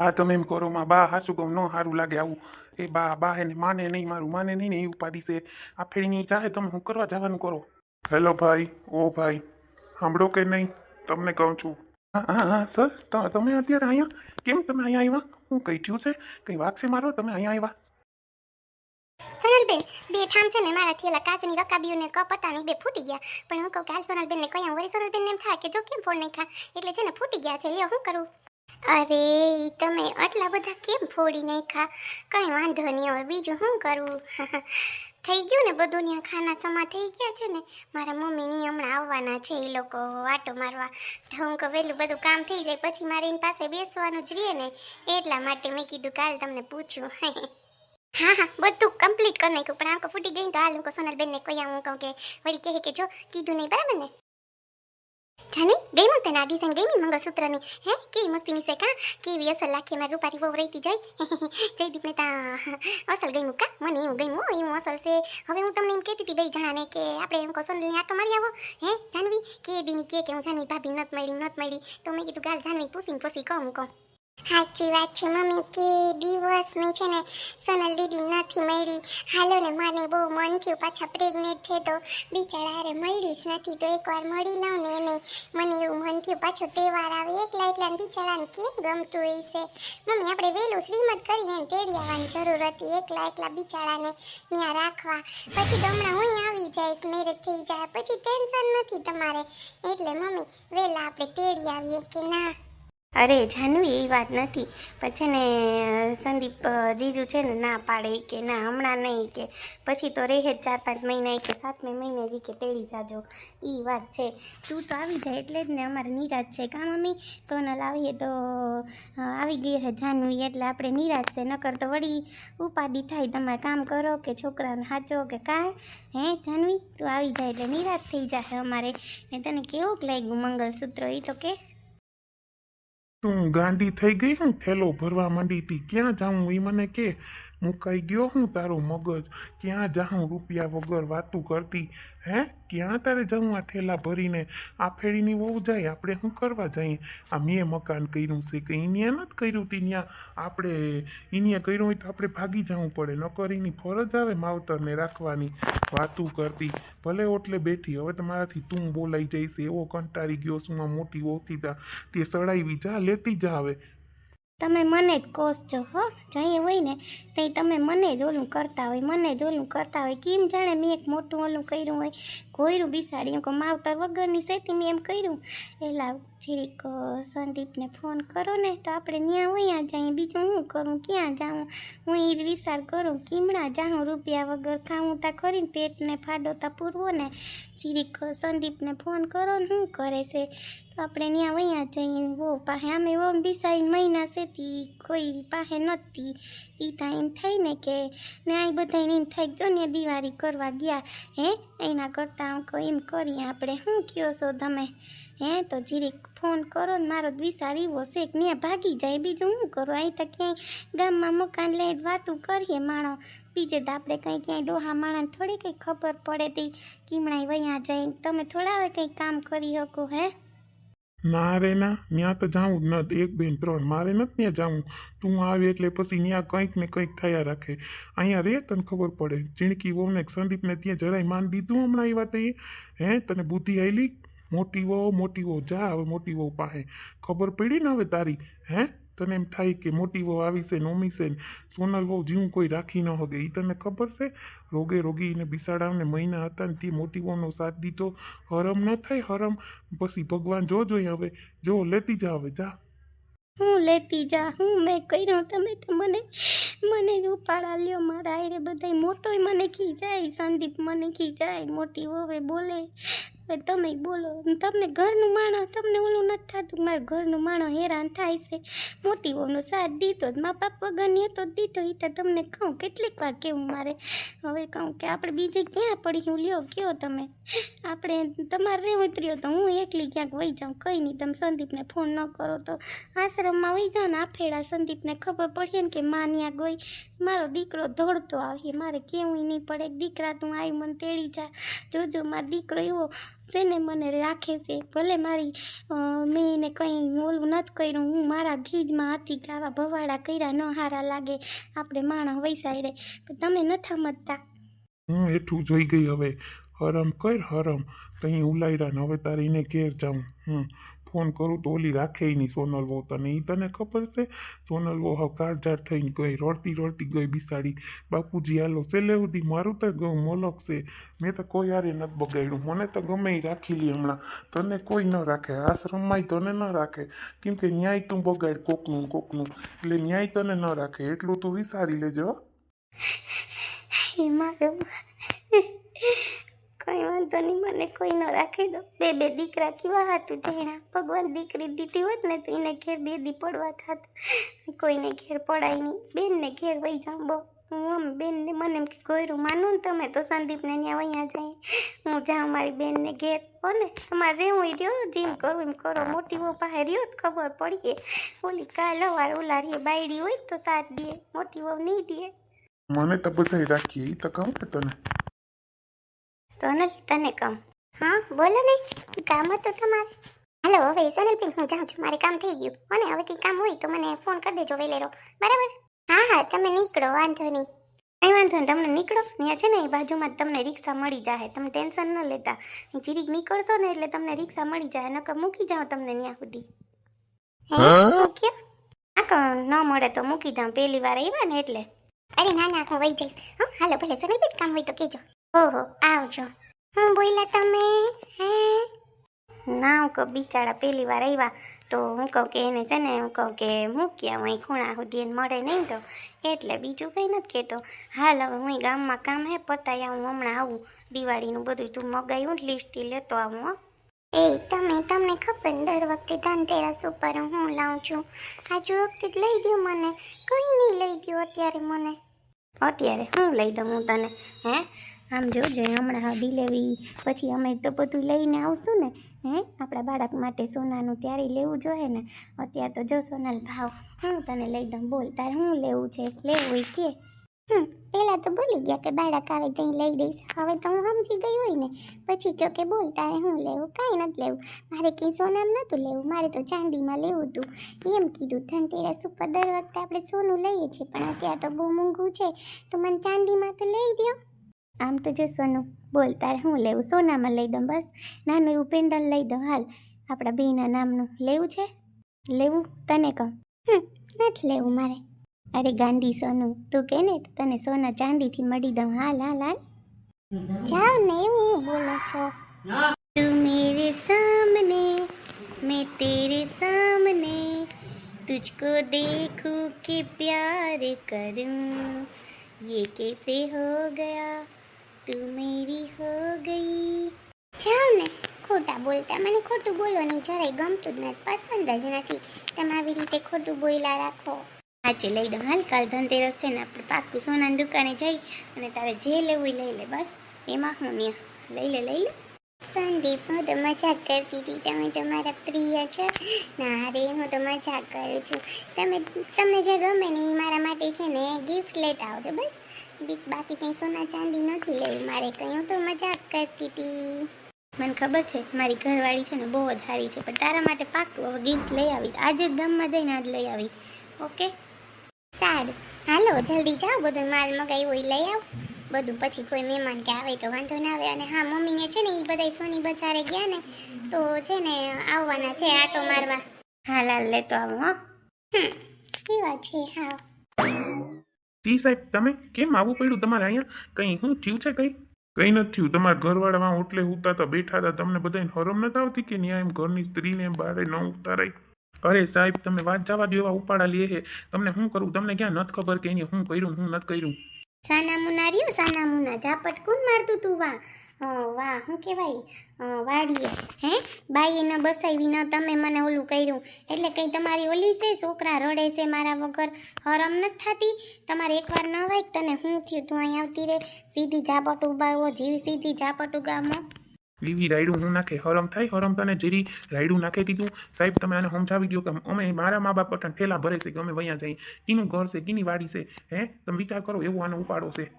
હા તમે એમ કરો માં બા હાસુ કહું ન સારું લાગે આવું એ બા બા એને માને નહીં મારું માને નહીં ને એ ઉપાધિ છે આ ફેરીની ચાહે તમે હું કરવા જવાનું કરો હેલો ભાઈ ઓ ભાઈ સાંભળો કે નહીં તમને કહું છું હા હા હા સર તમે અત્યારે અહીંયા કેમ તમે અહીંયા આવ્યા હું કઈ થયું છે કઈ વાગ છે મારો તમે અહીંયા આવ્યા સોનલબેન બે ઠામ છે ને મારા થયેલા કાચની રકાબીઓ ને કપ હતા બે ફૂટી ગયા પણ હું કહું કે હાલ સોનલબેન ને કયા વળી સોનલબેન એમ થાય કે જો કેમ ફોન નહીં ખા એટલે છે ને ફૂટી ગયા છે એ હું કરું અરે, ઈ તમે આટલા બધા કેમ ફોડી નાખ્યા? કાંઈ વાંધો નહીં, હવે બીજું શું કરવું થઈ ગયું ને બધું, ત્યાં ખાના સમા થઈ ગયા છે ને? મારા મમ્મીની હમણાં આવવાના છે એ લોકો વાટો મારવા. તો હું કે વહેલું બધું કામ થઈ જાય, પછી મારે એની પાસે બેસવાનું જ રહે ને? એટલા માટે મેં કીધું કાલ તમને પૂછ્યું હા હા, બધું કમ્પ્લીટ કરી નાખ્યું, પણ આંખો ફૂટી ગઈ તો હાલ હું કહું સોનલબેનને કોઈ હું કહું કે, વળી કહે કે, જો, કીધું નહીં, બરાબર ને? જાની ગઈ મને તને ડિઝાઇન ગઈ ની મંગળસૂત્રની હે કેવી મસ્તીની છે કા કેવી અસલ લાખી મારી રૂપારી વહુ રહેતી જાય જયદીપને તા અસલ ગઈ કા મને એવું ગઈ એવું અસલ છે હવે હું તમને એમ કહેતી હતી બે જણાને કે આપણે એમ કહો સોનલની આટો મારી આવો હે જાનવી કે દીની કે કે હું જાનવી ભાભી નત મળી નત મળી તો મેં કીધું ગાલ જાનવી પૂછીને પૂછી કહું કહું સાચી વાત છે, મમ્મી. કે દિવસ મેં છે ને સનલ દીદી નથી મળી. હાલો ને, મને બહુ મન થયું. પાછા પ્રેગ્નેન્ટ છે તો બિચારા હારે મળી જ નથી. તો એકવાર મળી લઉં ને એને. મને એવું મન થયું, પાછો તહેવાર આવે એકલા એકલા બિચારાને કેમ ગમતું છે? મમ્મી, આપણે વહેલું શ્રીમત કરીને તેડી આવવાની જરૂર હતી. એકલા એકલા બિચારાને ત્યાં રાખવા. પછી તો હમણાં હું આવી જઈશ મેરેજ થઈ જાય. પછી ટેન્શન નથી તમારે. એટલે મમ્મી, વહેલા આપણે તેડી આવીએ કે ના? અરે, જાનવી, એ વાત નથી. પછી ને, સંદીપ જીજુ છે ને, ના પાડે કે, ના, હમણાં નહીં કે. પછી તો રહે જ ચાર પાંચ મહિના કે સાતમે મહિને જ કે તેડી જાજો. એ વાત છે. તું તો આવી જાય એટલે જ ને અમારે નિરાશ છે. કા, મમ્મી? સોનલ આવીએ તો આવી ગઈ છે જાનવી, એટલે આપણે નિરાશ છે. નકર તો વળી ઉપાધિ થાય. તમારે કામ કરો કે છોકરાને સાચો કે કાંઈ. હે, જાનવી? તું આવી જાય એટલે નિરાશ થઈ જાશે અમારે. ને તને કેવું લાગ્યું મંગલસૂત્ર એ તો કે તું ગાંડી થઈ ગઈ હું થેલો ભરવા માંડી હતી ક્યાં જાઉં એ મને કે? મુકાઈ ગયો હું તારો મગજ? ક્યાં જાઉં રૂપિયા વગર વાતું કરતી? હે? ક્યાં તારે જાઉં આ થેલા ભરીને? આ ફેરીની વહુ જાય, આપણે શું કરવા જઈએ? આ મેં મકાન કર્યું છે કે ઇન્યા નથી કર્યું તી ત્યાં આપણે એને કર્યું હોય તો આપણે ભાગી જવું પડે. નકર એની ફરજ આવે માવતરને રાખવાની, વાતું કરતી. ભલે ઓટલે બેઠી, હવે તો મારાથી તું બોલાઈ જઈશ. એવો કંટાળી ગયો આ મોટી હોતી તા તે. સડાવી જા, લેતી જા હવે. તમે મને જ કોસ છો, હો? જઈએ હોય ને ત્યાં તમે મને જ ઓલું કરતા હોય, મને જ ઓલું કરતા હોય. કેમ જાણે મેં એક મોટું ઓલું કર્યું હોય? કોયરું બિસાડી એમ કે માવતર વગરની સેતી મેં એમ કર્યું. એલા જીરીક સંદીપને ફોન કરો ને, તો આપણે ત્યાં હોય જઈએ. બીજું હું કરું? ક્યાં જાઉં? હું એ જ વિચાર કરું, કીમડા જાઉં રૂપિયા વગર ખાવું તા ખરીને પેટને ફાડો તા પૂરવો ને. જીરીક સંદીપને ફોન કરો ને શું કરે છે? આપણે ત્યાં વયા જઈને બહુ પાસે અમે વો બિસાઈ મહિના સેતી કોઈ પાસે નહોતી એ ત્યાં એમ થાય ને કે ને આ બધા એમ થાય જો ને દિવાળી કરવા ગયા હે, એના કરતાં કહું એમ કરીએ આપણે. શું કયો છો તમે? હે, તો જીરીક ફોન કરો ને મારો વિચાર એવો છે કે ત્યાં ભાગી જાય. બીજું શું કરું? અહીં તો ક્યાંય ગામમાં મકાન લઈ વાતું કરીએ માણો. બીજે તો આપણે કંઈ ક્યાંય ડોહા માણસને થોડી કંઈ ખબર પડે તી. કીમણાય વયા જાય. તમે થોડા હવે કંઈ કામ કરી શકો હે? ના ના ત્યાં તો જાઉં જ નથી એક બેન ત્રણ, મારે નથી ત્યાં જાઉં. તું આવે એટલે પછી ત્યાં કંઈક ને કંઈક થયા રાખે. અહીંયા રે તને ખબર પડે. ચીણકી વહુને સંદીપને ત્યાં જરાય માન દીધું હમણાં એ વાત? હે, તને બુદ્ધિ આવેલી મોટી વહુ મોટી વહુ, જા હવે મોટી વહુ પાસે. ખબર પડી ને હવે તારી? હે? તને એમ થાય કે મોટી વહુ આવી છે, નોમી છે, સોનલ વહુ જીવું કોઈ રાખી ન હોગે. એ તને ખબર છે? રોગે રોગી ને બિસાડાને મહિના હતા ને તે મોટી વહુનો સાથ દીધો. હરમ ન થાય, હરમ. પછી ભગવાન જો જોઈ હવે જો લેતી જા હવે, જા. હું લેતી જા, હું મેં કર્યો. તમે તો મને મને ઉપાડા લ્યો મારા આયરે બધાય. મોટોય મને ખીજાય, સંદીપ મને ખીજાય. મોટી વવે બોલે તમે બોલો, તમને ઘરનું માણસ, તમને ઓલું નથી થતું મારે ઘરનું માણસ હેરાન થાય છે. મોટીઓનો સાથ દીધો મા બાપ વગરની જ દીધો. એ તો તમને કહું, કેટલીક વાર કેવું મારે? હવે કહું કે આપણે બીજે ક્યાં પડી હું લ્યો, કયો તમે? આપણે તમારે રે ઉતર્યો તો હું એકલી ક્યાંક વહી જાઉં. કંઈ નહીં, તમે સંદીપને ફોન ન કરો તો આશ્રમમાં વહી જાઓ ને, આફેડા સંદીપને ખબર પડી ને કે માં ત્યાં ગઈ. મારો દીકરો દોડતો આવે, મારે કેવું નહીં પડે. દીકરા તું આવી મને તેડી જા. જોજો, મારો દીકરો એવો છે ને, મને રાખે છે. ભલે મારી મેં એને કંઈ ઓલું નથી કર્યું, હું મારા ગીજમાં હતી કે આવા ભવાડા કર્યા ન હારા લાગે. આપણે માણસ વૈસાઈ રહે. પણ તમે નથી સમજતા. હું હેઠું જોઈ ગઈ હવે. હરમ કર હરમ. તઈ ઉલાયરા ને હવે તારે એને ઘેર જાઉં. હમ. ફોન કરું તો ઓલી રાખે નહીં સોનલ વહુ તને એ તને ખબર છે? સોનલ વહુ હવે કાળઝાળ થઈને ગઈ, રડતી રડતી ગઈ બિસાડી. બાપુજી, હાલો, છેલ્લે સુધી મારું તો ગૌ મોલક છે. મેં તો કોઈ હારે નથી બગાડ્યું. મને તો ગમે રાખી લી હમણાં. તને કોઈ ન રાખે. આશ્રમમાંય તને ન રાખે. કેમ કે ન્યાય તું બગાડ કોકનું કોકનું. એટલે ન્યાય તને ન રાખે. એટલું તું વિચારી લેજો હો. કંઈ વાંધો નહીં, મને કોઈ ન રાખી દો. બે બે દીકરા કેવા હાટું જણા? ભગવાન દીકરી દીધી હોત ને તો એને ઘેર બે દી પડવા થાત. કોઈને ઘેર પડાય નહીં. બેનને ઘેર વહી જાઉં બહુ. હું આમ બેનને મને એમ કે કોયરું માનું ને તમે તો સંદીપને ત્યાં અહીંયા જાય. હું જાઉં મારી બેનને ઘેર. ને તમારે રહેવું રહ્યો? જેમ કરું એમ કરો. મોટી બહુ પાસે રહ્યો ખબર પડીએ ઓલી કાલ અવાર ઓલા બાયડી હોય તો સાથ દે. મોટી બહુ નહીં દે. મને તો બધાય રાખીએ તો કહું ને તને. સોનલ તને કહું. હા બોલો ને કામ હતું તમારે? હાલો હવે સોનલબેન હું જાઉં છું મારે કામ થઈ ગયું. અને હવે કંઈ કામ હોય તો મને ફોન કરી દેજો વેલેરો બરાબર? હા હા તમે નીકળો વાંધો નહીં. કંઈ વાંધો નહીં તમને નીકળો. ત્યાં છે ને એ બાજુમાં તમને રિક્ષા મળી જાય તમે ટેન્શન ન લેતા. જીરીક નીકળશો ને એટલે તમને રિક્ષા મળી જાય નકર મૂકી જાઓ તમને ત્યાં સુધી. હે? મૂક્યો આ ન મળે તો મૂકી જાઉં. પહેલી વાર આવ્યા ને એટલે. અરે ના ના હું વહી જઈશ. હા હાલો ભલે સોનલબેન કામ હોય તો કહેજો. ઓહો આવજો. હું બોલ્યા તમે? હે? ના હું કહું બિચારા પહેલી વાર આવ્યા તો હું કહું કે એને છે ને હું કહું કે મૂક્યા હું ખૂણા સુધી એને મળે નહીં તો. એટલે બીજું કંઈ નથી કહેતો. હાલ હવે હું ગામમાં કામ હે પતાય હું હમણાં આવું દિવાળીનું બધું તું મગાવ્યું લિસ્ટથી લેતો આવું હો. એ તમે તમને ખબર ને દર વખતે ધનતેરસ ઉપર હું લાવું છું. આજુ વખતે લઈ ગયો મને. કંઈ નહીં લઈ ગયો અત્યારે મને. અત્યારે હું લઈ દઉં હું તને હે? આમ જોજે હમણાં ડિલેવરી પછી અમે તો બધું લઈને આવશું ને, હે? આપણા બાળક માટે સોનાનું ત્યારે લેવું જોઈએ ને? અત્યારે તો જો સોનાલ ભાવ, હું તને લઈ દઉં, બોલ, તારે શું લેવું છે? લેવું હોય કે. હમ, પહેલાં તો બોલી ગયા કે બાળક આવે ત્યાં લઈ દઈશ, હવે તો હું સમજી ગઈ હોય ને. પછી કહો કે બોલ, તારે હું લેવું? કાંઈ નથી લેવું. મારે કંઈ સોનામ નહોતું લેવું, મારે તો ચાંદીમાં લેવું હતું એમ કીધું ધનતેરસ ઉપર દર વખતે આપણે સોનું લઈએ છીએ, પણ અત્યારે તો બહુ મોંઘું છે. તો મને ચાંદીમાં તો લઈ દો આમ તો જો સોનું બોલ તારે શું લેવું સોનામાં લઈ દઉં બસ નાનું એવું પેન્ડલ લઈ દઉં હાલ આપણા બેના નામનું લેવું છે લેવું તને કહું હમ નથી લેવું મારે અરે ગાંડી સોનું તું કે ને તો તને સોના ચાંદીથી મળી દઉં હાલ હાલ હાલ જાઓ ને એવું હું બોલો છો तू मेरे सामने मैं तेरे सामने तुझको देखूं के प्यार करूं ये कैसे हो गया તું મેરી હો ગઈ. જાઓ ને, ખોટા બોલતા, મને ખોટું બોલવાની જરાય ગમતું જ નથી, પસંદ જ નથી. તમે આવી રીતે ખોટું બોલ્યા રાખો. આજે લઈ દઉં, હાલ કાલ ધનતેરસ છે ને, આપણે પાક્કું સોનાની દુકાને જઈ અને તારે જે લેવું એ લઈ લે, બસ. એમાં હું ત્યાં લઈ લે લઈ લે. સંદીપ હું તો મજાક કરતી હતી. તમે તમારા પ્રિય છો. ના રે, હું તો મજાક કરું છું. તમે, તમને જે ગમે ને એ મારા માટે છે ને ગિફ્ટ લેતા આવજો બસ. બાકી કંઈ સોના ચાંદી નથી લેવું મારે કંઈ. હું તો મજાક કરતી હતી. મને ખબર છે, મારી ઘરવાળી છે ને બહુ જ સારી છે, પણ તારા માટે પાક્કું હવે ગિફ્ટ લઈ આવી. આજે જ ગામમાં જઈને આજ લઈ આવી. ઓકે? સારું. હાલો, જલ્દી જાઓ, બધું માલ મગાવ્યો હોય લઈ આવ. બધું પછી કોઈ મહેમાન કે આવે તો વાંધો ના આવે. અને હા મમ્મીને છે ને એ બધા સોની બજારે ગયા ને તો છે ને આવવાના છે આટો મારવા. હા લાલ લેતો આવું હા. એ વાત છે હા. તી સાહેબ તમે કેમ આવવું પડ્યું તમારે અહીંયા? કંઈ શું થયું છે કંઈ? કંઈ નથી થયું. તમારા ઘરવાળામાં ઓટલે ઉતા હતા બેઠા હતા. તમને બધાને હરમ નથી આવતી કે ન્યાય એમ ઘરની સ્ત્રીને બારે ન ઉતારાય? અરે સાહેબ તમે વાત જવા દો એવા ઉપાડા લે હે. તમને શું કરું? તમને ક્યાં નથી ખબર કે એને શું કર્યું શું નથી કર્યું? સાના મુના રહ્યું સાના મુના ઝાપટ કોણ મારતું તું? વાહ વાહ, શું કહેવાય? વાડીએ. હે? બાઈએ ન બસાવી, ન તમે મને ઓલું કર્યું. એટલે કંઈ તમારી ઓલી છે? છોકરા રડે છે મારા વગર. હરમ નથી થતી? તમારે એકવાર ન વાય તને શું થયું? તું અહીં આવતી રે સીધી ઝાપટ ઉગાવો, જીવ સીધી ઝાપટ ઉગાવો એવી રાયડું હું નાખે, હરમ થાય, હરમ તને જેરી રાયડું નાખી દીધું. સાહેબ, તમે આને સમજાવી દો કે અમે મારા મા બાપ પટન ઠેલા ભરે છે કે અમે વઅહીંયા જઈએ. કીનું ઘર છે, કીની વાડી છે? હે? તમે વિચાર કરો, એવો આનો ઉપાડો છે.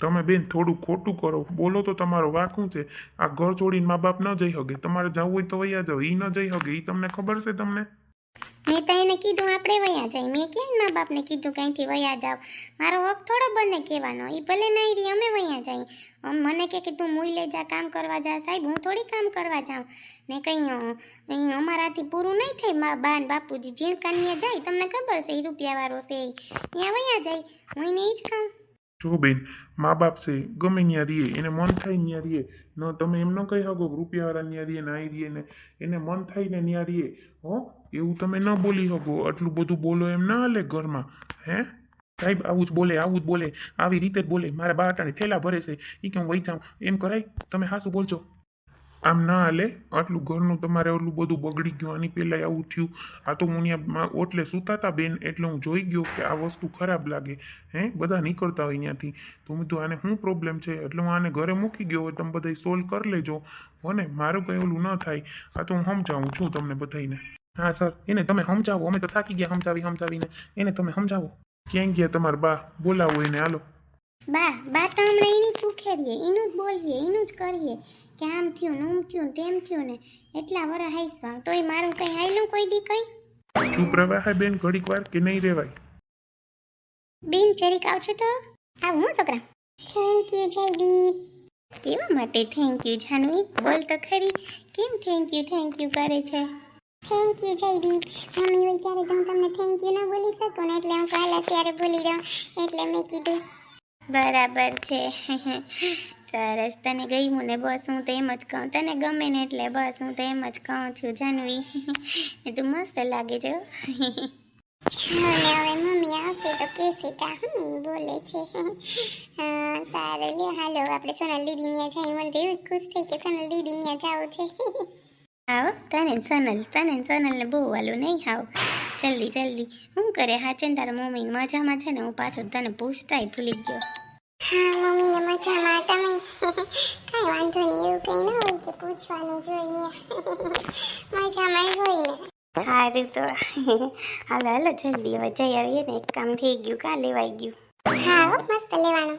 તમે બેન થોડું ખોટું કરો. બોલો તો તમારો વાકું છે? આ ઘર છોડીને મા બાપ ન જઈ શકે તમારે જવું હોય તો વૈયા જાઓ. એ ન જઈ શકે એ તમને ખબર છે તમને? મેં તો એને કીધું, આપણે વયા જાય. મેં ક્યાં મા બાપને કીધું કંઈથી વયા જાવ મારો હક થોડો બને કહેવાનો. એ ભલે નહીં રહી, અમે વયા જાય. મને કે કીધું મુઈ લઈ જા કામ કરવા જા. સાહેબ, હું થોડી કામ કરવા જાઉં. ને કંઈ અમારાથી પૂરું નહીં થાય. મા બા ને બાપુજી જીણ કાનિયા જાય. તમને ખબર છે એ રૂપિયાવાળો છે ત્યાં વયા જાય. હું એને એ જ કહું. જો બેન મા બાપ છે, ગમે ત્યાં રહીએ, એને મન થાય ત્યાં રહીએ. ન, તમે એમ ન કહી શકો રૂપિયાવાળા ત્યાં રહીએ ના અહીં રહીએ ને એને મન થાય ને ત્યાં રહીએ. હો, એવું તમે ન બોલી શકો, આટલું બધું બોલો એમ ના હાલે ઘરમાં. હે? સાહેબ, આવું જ બોલે, આવું જ બોલે, આવી રીતે જ બોલે, મારા બાટાને ઠેલા ભરે છે એ કે હું વહી જાઉં. એમ કરાય? તમે હાસું બોલજો. આમ ના હાલે. આટલું ઘરનું તમારે એટલું બધું બગડી ગયું. આની પહેલાં આવું થયું. આ તો હું ઓટલે સૂતા હતા બેન, એટલે હું જોઈ ગયો કે આ વસ્તુ ખરાબ લાગે. હે, બધા નીકળતા હોય અહીંયાથી તો કીધું, આને શું પ્રોબ્લેમ છે? એટલે હું આને ઘરે મૂકી ગયો હોય, તમે બધા સોલ્વ કરી લેજો. હો મારું કંઈ ઓલું ન થાય. આ તો હું સમજાવું છું તમને બધાને હા સર એને તમે સમજાવો. અમે તો થાકી ગયા સમજાવી, સમજાવીને. એને તમે સમજાવો. ક્યાં ગયા તમારા બા? બોલાવો એને. હાલો. બા બા તો હમણાં એની શું ખેરીએ એનું જ બોલીએ, એનું જ કરીએ. કે આમ થયું ને ઉમ થયું તેમ થયું ને એટલા વર હાઈસવા તોય મારું કંઈ હાયલું કોઈ દી કંઈ? ચૂપ પ્રવાહ બેન ઘડીક વાર કે નહીં રેવાય? બેન જરીક આવજો તો. આવું હું છોકરા. Thank you Jaydeep. કેવા માટે થેન્ક યુ જાનવી? બોલ તો ખરી. કેમ થેન્ક યુ થેન્ક યુ કરે છે? Thank you Jaydeep. મમ્મી હોય ત્યારે તો હું તમને થેન્ક યુ ના બોલી શકું ને એટલે હું કાલ અત્યારે બોલી દઉં એટલે મેં કીધું. બરાબર છે. સરસ. તને ગયું ને બસ હું તો એમ જ કહું. તને ગમે ને એટલે બસ હું તો એમ જ કહું છું જાનવી. તું મસ્ત લાગે છે હવે મમ્મી આવશે તો કેસે કા હું બોલે છે. સારું. લે હાલો આપણે સોનલ દીદી ત્યાં જઈએ. મને તો એવું ખુશ થઈ કે સોનલ દીદી ત્યાં જાવું છે. આવો તને સોનલ તને ને સોનલ ને બહુ વાલું નહીં આવો જલ્દી જલ્દી. હું કરે? હાચે તારા મમ્મી મજામાં છે ને હું પાછો તને પૂછતાય ભૂલી ગયો. હા મમ્મીને મજામાં. તમે? કાંઈ વાંધો નહીં એવું કંઈ ના હોય કે પૂછવાનું જોઈને મજામાં હોય ને. સારું તો. હાલો હાલો જલ્દી હવે જઈ આવીએ ને. એક કામ થઈ ગયું કાં લેવાઈ ગયું? હા મસ્ત લેવાનું.